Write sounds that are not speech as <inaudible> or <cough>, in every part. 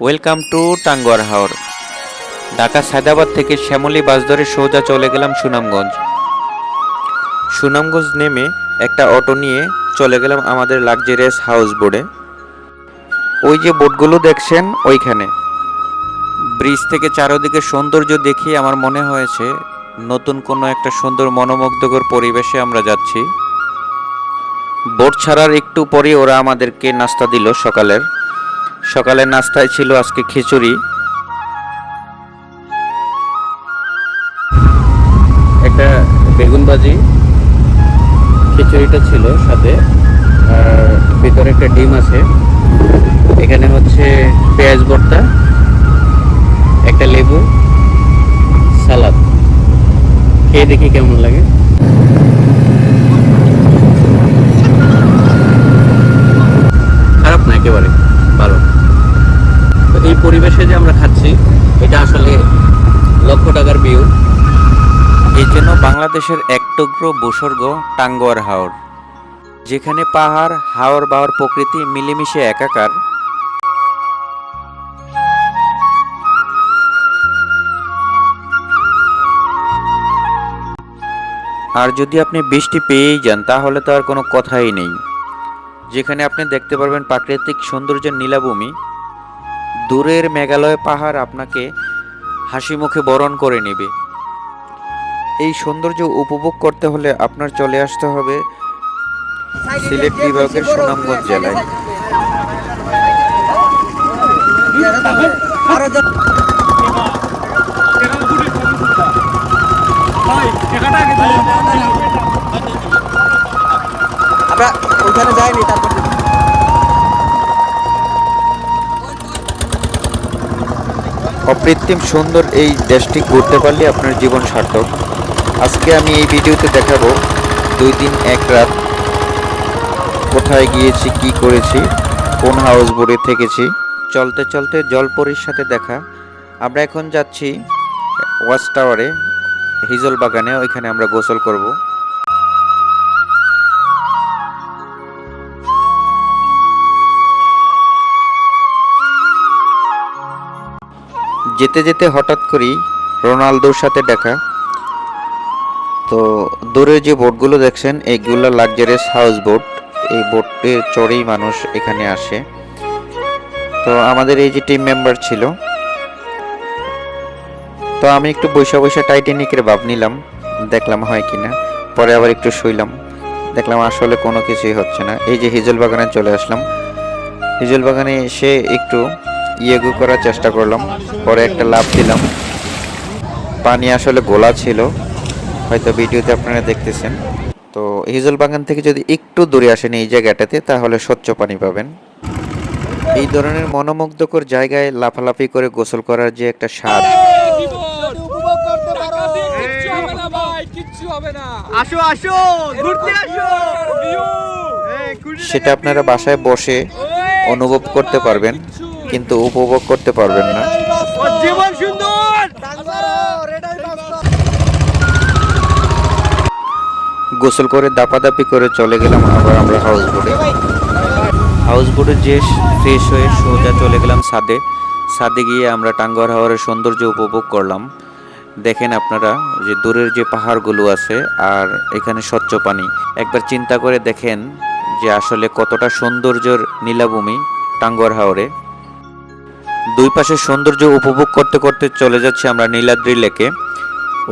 Welcome to Tanguar Haor. Dhaka Sayedabad থেকে শ্যামলী বাস ধরে সোজা চলে গেলাম সুনামগঞ্জ। সুনামগঞ্জ নেমে একটা অটো নিয়ে চলে গেলাম আমাদের লাক্সারিয়াস হাউস বোর্ডে ওই যে বোটগুলো দেখছেন, ওইখানে। ব্রিজ থেকে চারদিকে সৌন্দর্য দেখে আমার মনে হয়েছে, নতুন কোনো একটা সুন্দর মনোমুগ্ধকর পরিবেশে আমরা যাচ্ছি। বোট ছাড়ার একটু পরে ওরা আমাদেরকে নাস্তা দিল সকালের। সকালের নাস্তায় ছিল আজকে খিচুড়ি। একটা বেগুন ভাজি, খিচুড়িটা ছিল সাথে, আর ভিতরে একটা ডিম আছে। এখানে হচ্ছে পেঁয়াজ ভর্তা, একটা লেবু, সালাদ। খেয়ে দেখি কেমন লাগে। পরিবেশে যে আমরা খাচ্ছি, এটা আসলে লক্ষ টাকার ভিউ এই জন্য বাংলাদেশের এক টুকরো ভূস্বর্গ টাঙ্গুয়ার হাওর, যেখানে পাহাড়, হাওর বাওয়ার প্রকৃতি মিলেমিশে একাকার। আর যদি আপনি বৃষ্টি পেয়েই যান, তাহলে তো আর কোনো কথাই নেই। যেখানে আপনি দেখতে পারবেন প্রাকৃতিক সৌন্দর্যের নীলাভূমি। দূরের মেঘালয় পাহাড় আপনাকে হাসি মুখে বরণ করে নেবে। এই সৌন্দর্য উপভোগ করতে হলে আপনার চলে আসতে হবে সিলেট বিভাগের সুনামগঞ্জ জেলায়। আমরা ওইখানে যাইনি, তারপর অকৃত্রিম সুন্দর এই দেশটি ঘুরতে পারলে আপনার জীবন সার্থক। আজকে আমি এই ভিডিওতে দেখাবো দুই দিন, এক রাত, কোথায় গিয়েছি, কি করেছি, কোন হাউস বোটে থেকেছি। চলতে চলতে জলপরির সাথে দেখা। আমরা এখন যাচ্ছি ওয়াচ টাওয়ারে হিজল বাগানে ওইখানে আমরা গোসল করব। যেতে যেতে হঠাৎ করেই রোনালদোর সাথে দেখা। তো দূরে যে বোটগুলো দেখছেন এইগুলো লাক্সারিয়াস হাউস বোট। এই বোটে চড়েই মানুষ এখানে আসে। তো আমাদের এই যে টিম মেম্বার ছিল, তো আমি একটু বৈশা বৈশা টাইটানিকের ভাব নিলাম, দেখলাম হয় কিনা। পরে আবার একটু শুইলাম, দেখলাম আসলে কোনো কিছুই হচ্ছে না। এই যে হিজল বাগানে চলে আসলাম। হিজল বাগানে এসে একটু ইয়েগু করার চেষ্টা করলাম পরে একটা লাভ দিলাম। পানি আসলে গোলা ছিল হয়তো ভিডিওতে আপনারা দেখতেছেন। তো হিজল বাগান থেকে যদি একটু দূরে আসেন এই জায়গাটাতে তাহলে স্বচ্ছ পানি পাবেন। এই ধরনের মনোমুগ্ধকর জায়গায় লাফালাফি করে গোসল করার যে একটা স্বাদ। সেটা আপনারা বাসায় বসে অনুভব করতে পারবেন। কিন্তু উপভোগ করতে পারবেন না। জীবন সুন্দর! গোসল করে দাপাদাপি করে চলে গেলাম আবার আমরা হাউস বোটে হাউস বোটে যে ফ্রেশ হয়ে সোজা চলে গেলাম ছাদে ছাদে গিয়ে আমরা টাঙ্গর হাওয়ারের সৌন্দর্য উপভোগ করলাম। দেখেন আপনারা যে দূরের যে পাহাড়গুলো আছে আর এখানে স্বচ্ছ পানি। একবার চিন্তা করে দেখেন যে আসলে কতটা সৌন্দর্যের নীলাভূমি টাঙ্গর হাওরে। দুই পাশে সৌন্দর্য উপভোগ করতে করতে চলে যাচ্ছি আমরা নীলাদ্রি লেকে।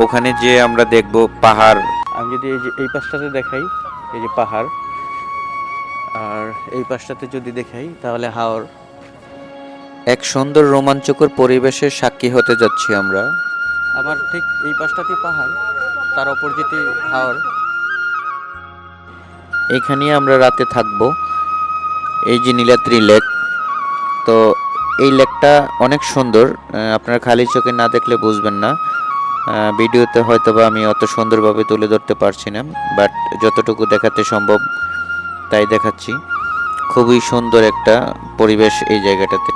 ওখানে যে আমরা দেখব পাহাড়। আমি যদি এই যে এই পাশটাতে দেখাই এই যে পাহাড় আর এই পাশটাতে যদি দেখাই তাহলে হাওর। এক সুন্দর রোমাঞ্চকর পরিবেশের সাক্ষী হতে যাচ্ছি আমরা। আমার ঠিক এই পাশটাতে পাহাড় তার অপোজিটে হাওর। এখানেই আমরা রাতে থাকব। এই যে নীলাদ্রি লেক তো এই লেকটা অনেক সুন্দর আপনারা খালি চোখে না দেখলে বুঝবেন না। ভিডিওতে হয়তো বা আমি অত সুন্দরভাবে তুলে ধরতে পারছি না, বাট যতটুকু দেখাতে সম্ভব তাই দেখাচ্ছি। খুবই সুন্দর একটা পরিবেশ এই জায়গাটাতে।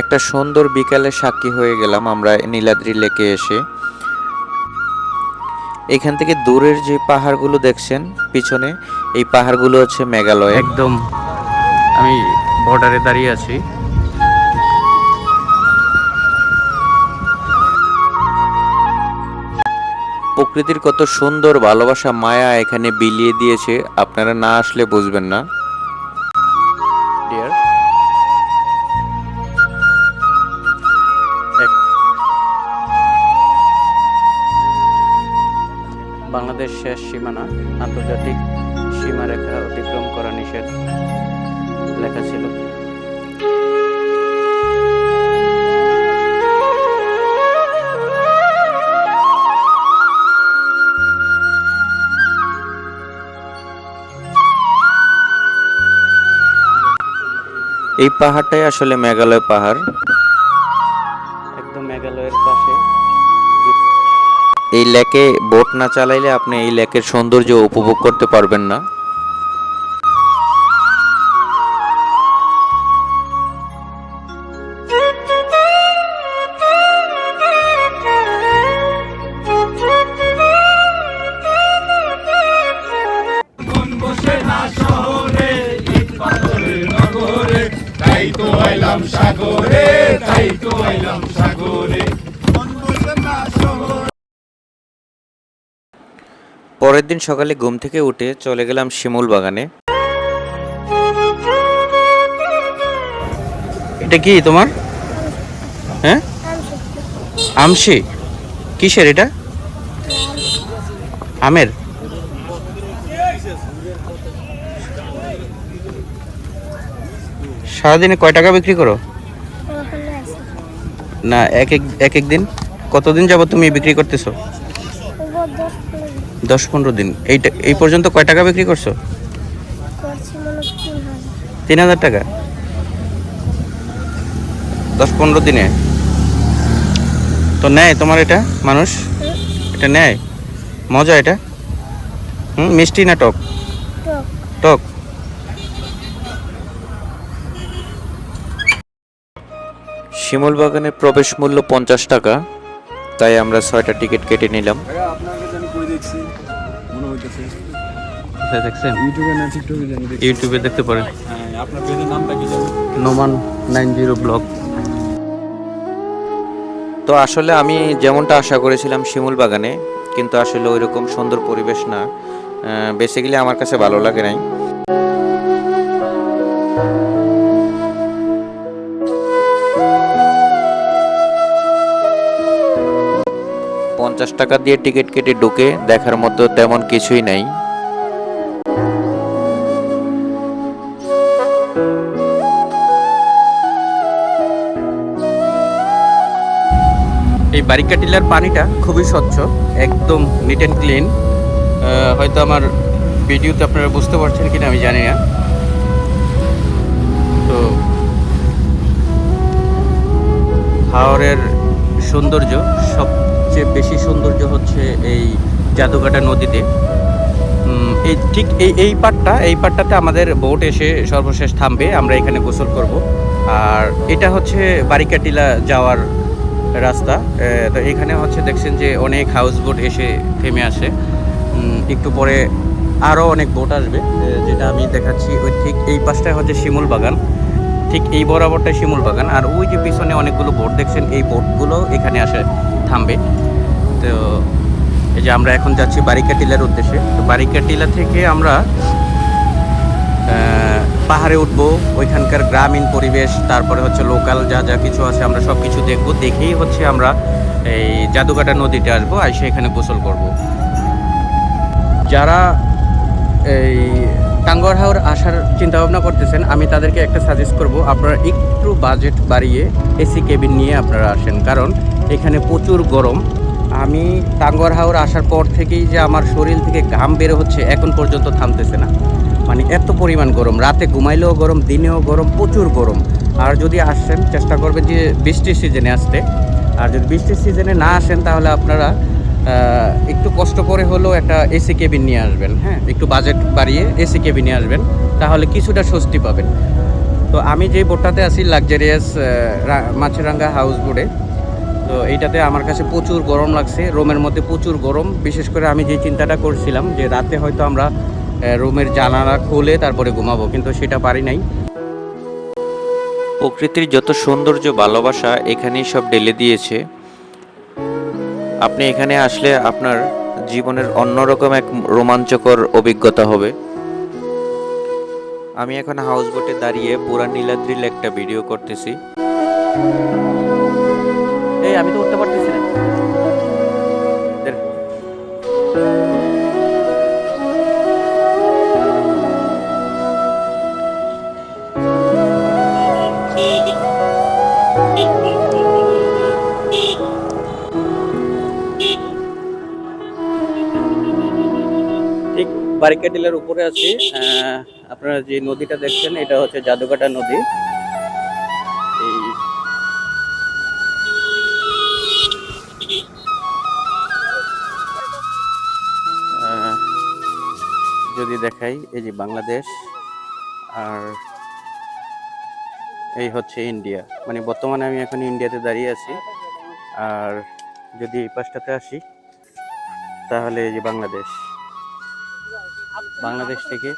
একটা সুন্দর বিকালে সাক্ষী হয়ে গেলাম আমরা নীলাদ্রি লেকে এসে। এখান থেকে দূরের যে পাহাড়গুলো দেখছেন, পিছনে এই পাহাড়গুলো হচ্ছে মেঘালয়। একদম। আমি বর্ডারে দাঁড়িয়ে আছি। প্রকৃতির কত সুন্দর ভালোবাসা মায়া এখানে বিলিয়ে দিয়েছে আপনারা না আসলে বুঝবেন না। এই পাহাড়টাই আসলে মেঘালয় পাহাড়। একদম মেঘালয়ের পাশে। এই লেকে বোট না চালাইলে আপনি এই লেকের সৌন্দর্য উপভোগ করতে পারবেন না। পরের দিন সকালে ঘুম থেকে উঠে চলে গেলাম শিমুল বাগানে। এটা কি তোমার? হ্যাঁ? আমশি। কিসের এটা? আমের। সারাদিনে কয় টাকা বিক্রি করো? না এক এক এক এক দিন? কতদিন যাবত তুমি বিক্রি করতেছো? দশ পনেরো দিন। এইটা এই পর্যন্ত কয় টাকা বিক্রি করছ? তিন হাজার। টাকা? দশ পনেরো দিনে? তো নেয় তোমার এটা মানুষ? এটা নেয়? মজা এটা? হুম মিষ্টি না টক। টক? শিমুল বাগানের প্রবেশ মূল্য পঞ্চাশ টাকা তাই আমরা ছয়টা টিকিট কেটে নিলাম। মনে দেখছেন? ইউটিউবে দেখতে পারেন। হ্যাঁ আপনার পেজের নামটা কি জানি নোমান নাইন জিরো ব্লগ। তো আসলে আমি যেমনটা আশা করেছিলাম শিমুল বাগানে কিন্তু আসলে ওই রকম সুন্দর পরিবেশ না। বেসিক্যালি আমার কাছে ভালো লাগে নাই। পঞ্চাশ টাকা দিয়ে টিকিট কেটে ঢুকে দেখার মতো তেমন কিছুই নাই। এই বারিকা টিলার পানিটা খুবই স্বচ্ছ, একদম নিট অ্যান্ড ক্লিন হয়তো আমার ভিডিওতে আপনারা বুঝতে পারছেন কিনা আমি জানি না। তো, হাওরের সৌন্দর্য সবচেয়ে বেশি সৌন্দর্য হচ্ছে এই জাদুকাটা নদীতে। এই ঠিক এই এই পাটটা, এই পাটটাতে আমাদের বোট এসে সর্বশেষ থামবে, আমরা এখানে গোসল করব। আর এটা হচ্ছে বারিকাটিলা যাওয়ার রাস্তা। তো এখানে হচ্ছে দেখছেন যে অনেক হাউস বোট এসে থেমে আসে। একটু পরে আরও অনেক বোট আসবে যেটা আমি দেখাচ্ছি ওই ঠিক এই পাশটায় হচ্ছে শিমুল বাগান। ঠিক এই বরাবরটাই শিমুল বাগান। আর ওই যে পিছনে অনেকগুলো বোট দেখছেন এই বোটগুলো এখানে আসে, থামবে। তো এই যে আমরা এখন যাচ্ছি বারিকা টিলার উদ্দেশ্যে। তো বারিকা টিলা থেকে আমরা পাহাড়ে উঠবো, ওইখানকার গ্রামীণ পরিবেশ, তারপরে হচ্ছে লোকাল যা যা কিছু আছে আমরা সব কিছু দেখব। দেখেই হচ্ছে আমরা এই জাদুকাটা নদীতে আসব আর সেখানে গোসল করব। যারা এই টাঙ্গর হাওর আসার চিন্তা ভাবনা করতেছেন, আমি তাদেরকে একটা সাজেস্ট করব, আপনারা একটু বাজেট বাড়িয়ে এসি কেবিন নিয়ে আপনারা আসেন। কারণ এখানে প্রচুর গরম। আমি টাঙ্গর হাওর আসার পর থেকেই যে আমার শরীর থেকে ঘাম বের হচ্ছে, এখন পর্যন্ত থামতেছে না। মানে এত পরিমাণ গরম, রাতে ঘুমাইলেও গরম, দিনেও গরম, প্রচুর গরম। আর যদি আসেন, চেষ্টা করবেন যে বৃষ্টির সিজনে আসতে। আর যদি বৃষ্টির সিজনে না আসেন, তাহলে আপনারা একটু কষ্ট করে হলেও একটা এসি কেবিন নিয়ে আসবেন হ্যাঁ? একটু বাজেট বাড়িয়ে এসি কেবিন নিয়ে আসবেন, তাহলে কিছুটা স্বস্তি পাবেন। তো আমি যে বোটটাতে আছি লাক্সারিয়াস মাছেরাঙ্গা হাউস বোটে তো এইটাতে আমার কাছে প্রচুর গরম লাগছে। রোমের মধ্যে প্রচুর গরম। বিশেষ করে আমি যে চিন্তাটা করছিলাম যে রাতে হয়তো আমরা রুমের জানালা খুলে তারপরে ঘুমাবো, কিন্তু সেটা পারি নাই। প্রকৃতির যত সৌন্দর্য, ভালোবাসা এখানেই সব ঢেলে দিয়েছে। আপনি এখানে আসলে আপনার জীবনের অন্যরকম এক রোমাঞ্চকর অভিজ্ঞতা হবে। আমি এখন হাউস বোটে দাঁড়িয়ে পুরা নীলাদ্রিল একটা ভিডিও করতেছি। এই, আমি তো উঠতে পারতেছি না। ঠিক উপরে আছি আপনারা যে নদীটা দেখছেন, এটা হচ্ছে জাদুকাটা নদী যদি দেখাই, এই যে বাংলাদেশ আর এই হচ্ছে ইন্ডিয়া। মানে বর্তমানে আমি এখন ইন্ডিয়াতে দাঁড়িয়ে আছি। আর যদি এই পাশটাতে আসি, তাহলে এই যে বাংলাদেশ। বাংলাদেশ থেকে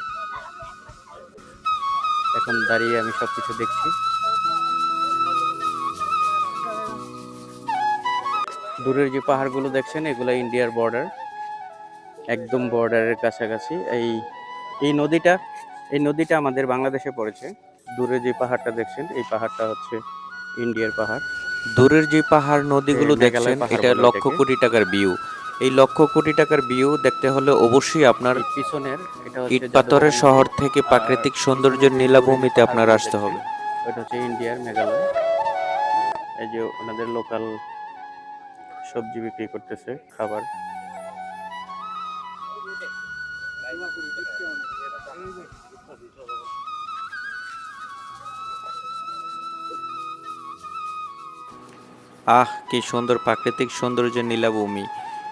এখন দাঁড়িয়ে আমি সব কিছু দেখছি। দূরের যে পাহাড়গুলো দেখছেন, এগুলো ইন্ডিয়ার বর্ডার একদম বর্ডারের কাছাকাছি। এই এই নদীটা এই নদীটা আমাদের বাংলাদেশে পড়েছে। দূরে যে পাহাড়টা দেখছেন এই পাহাড়টা হচ্ছে ইন্ডিয়ার পাহাড়। দূরের যে পাহাড় নদীগুলো দেখছেন এটা লক্ষ কোটি টাকার ভিউ এই লক্ষ কোটি টাকার ভিউ দেখতে হলে অবশ্যই আপনার পিছনের ইট পাথরের শহর থেকে প্রাকৃতিক সৌন্দর্যের দূরে নীলাভূমিতে আপনার আসতে হবে। এটা হচ্ছে ইন্ডিয়ার মেঘালয়। এই যে ওনাদের লোকাল সবজি বিক্রি করতেছে খাবার। আহ, কি সুন্দর প্রাকৃতিক সৌন্দর্যের নীলাভূমি।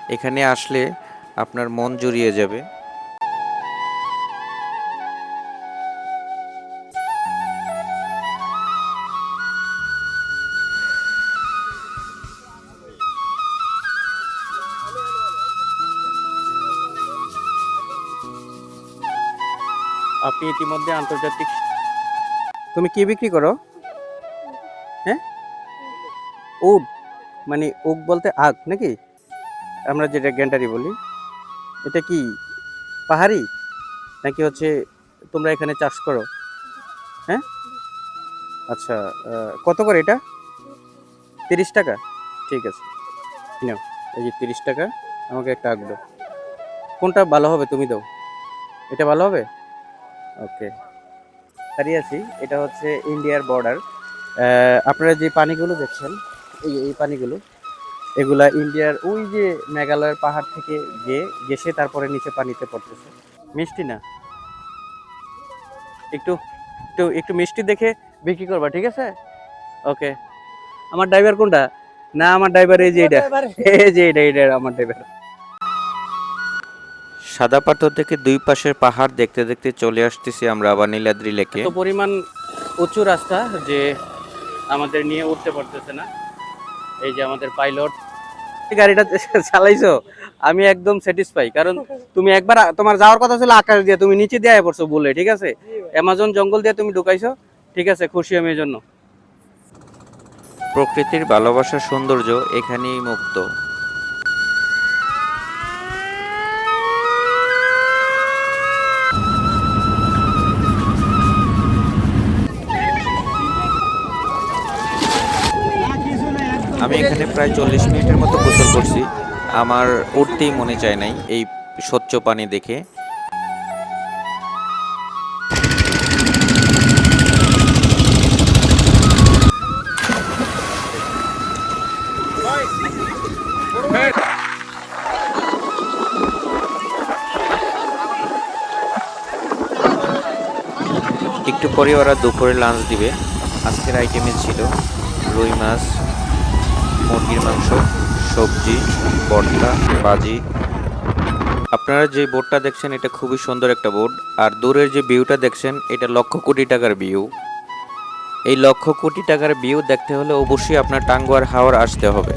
এখানে আসলে আপনার মন জুড়িয়ে যাবে। আপনি ইতিমধ্যে আন্তর্জাতিক তুমি কি বিক্রি করো? হ্যাঁ? উড মানে উক বলতে আগ নাকি? আমরা যেটা গ্যান্টারি বলি। এটা কি পাহাড়ি? নাকি হচ্ছে তোমরা এখানে চাষ করো? হ্যাঁ? আচ্ছা কত করে এটা? তিরিশ টাকা? ঠিক আছে। নাও, এই যে তিরিশ টাকা, আমাকে একটা দাও। কোনটা ভালো হবে তুমি দাও। এটা ভালো হবে? ওকে। দাঁড়িয়ে আছি, এটা হচ্ছে ইন্ডিয়ার বর্ডার। আপনারা যে পানিগুলো দেখছেন এই এই পানিগুলো এগুলা ইন্ডিয়ার ওই যে মেঘালয়ের পাহাড় থেকে যে গেসে তারপরে নিচে পানিতে পড়তেছে। মিষ্টি না? একটু একটু একটু মিষ্টি দেখে বিক্রি করবা ঠিক আছে? ওকে। আমার ড্রাইভার কোনটা? না আমার ড্রাইভার এই যে এটা এই যে এটা এটা আমার ড্রাইভার। সাদা পাথর থেকে দুই পাশের পাহাড় দেখতে দেখতে চলে আসতেছি আমরা আবার নীলাদ্রি লেকে পরিমাণ উঁচু রাস্তা যে আমাদের নিয়ে উঠতে পারতেছে না। এই যে আমাদের পাইলট। গাড়িটা <laughs> চালাইছো? আমি একদম স্যাটিসফাই কারণ তুমি একবার তোমার যাওয়ার কথা ছিল আকাশ দিয়ে তুমি নিচে দিয়ে পড়ছো বলে ঠিক আছে? অ্যামাজন জঙ্গল দিয়ে তুমি ঢুকাইছো ঠিক আছে খুশি আমি এই জন্য। প্রকৃতির ভালোবাসার সৌন্দর্য এখানেই মুক্ত। আমি এখানে প্রায় চল্লিশ মিনিটের মতো গোসল করছি। আমার উঠতেই মনে চায় নাই এই স্বচ্ছ পানি দেখে। একটু পরে ওরা দুপুরে লাঞ্চ দিবে। আজকের আইটেমে ছিল রুই মাছ মুরগির মাংস, সবজি বর্তা বাজি আপনারা যে বোর্ডটা দেখছেন, এটা খুবই সুন্দর একটা বোর্ড। আর দূরের যে ভিউটা দেখছেন, এটা লক্ষ কোটি টাকার ভিউ। এই লক্ষ কোটি টাকার ভিউ দেখতে হলে অবশ্যই আপনার টাঙ্গুয়ার হাওয়ার আসতে হবে।